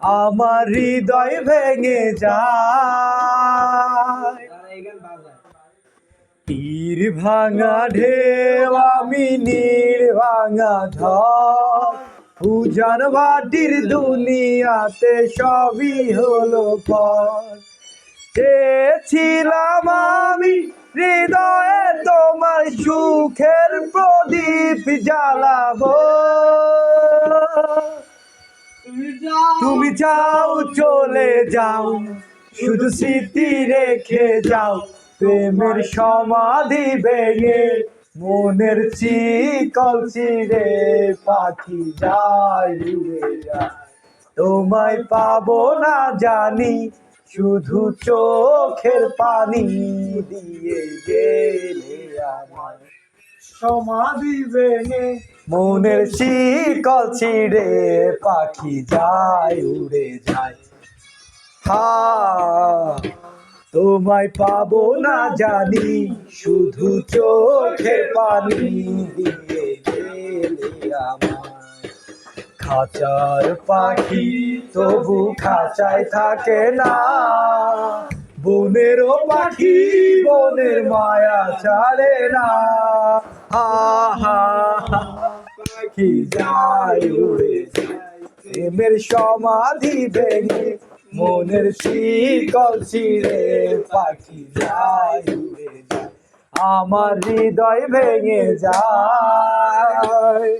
আমার হৃদয় ভেঙে যায়। তীর ভাঙা ঢেউ, আমি নীর ভাঙা ধর উজান দুনিয়াতে সবই হলো পর আমি হৃদয়ে তোমার সুখের প্রদীপ জ্বালাবো। তুমি যাও চলে যাও শুধু স্মৃতি রেখে যাও। প্রেমের সমাধি ভেঙে মনের চিকল চিরে পাখি যায়। তোমায় পাবো না জানি শুধু চোখের পানি দিয়ে গেলে আমার। সমাধি ভেঙে মনের শিকল ছিঁড়ে পাখি যায়, উড়ে যায়। হা, তোমায় পাবো না জানি, শুধু চোখের পানি দিয়ে খাঁচার পাখি তবু খাঁচায় থাকে না। বনেরও পাখি, বনের মায়া ছাড়ে না। হা হা হা। পাখি যায় উড়ে প্রেমের সমাধি ভেঙে মনের শিকল ছিঁড়ে পাখি যায় যায়। আমার হৃদয় ভেঙে যায়।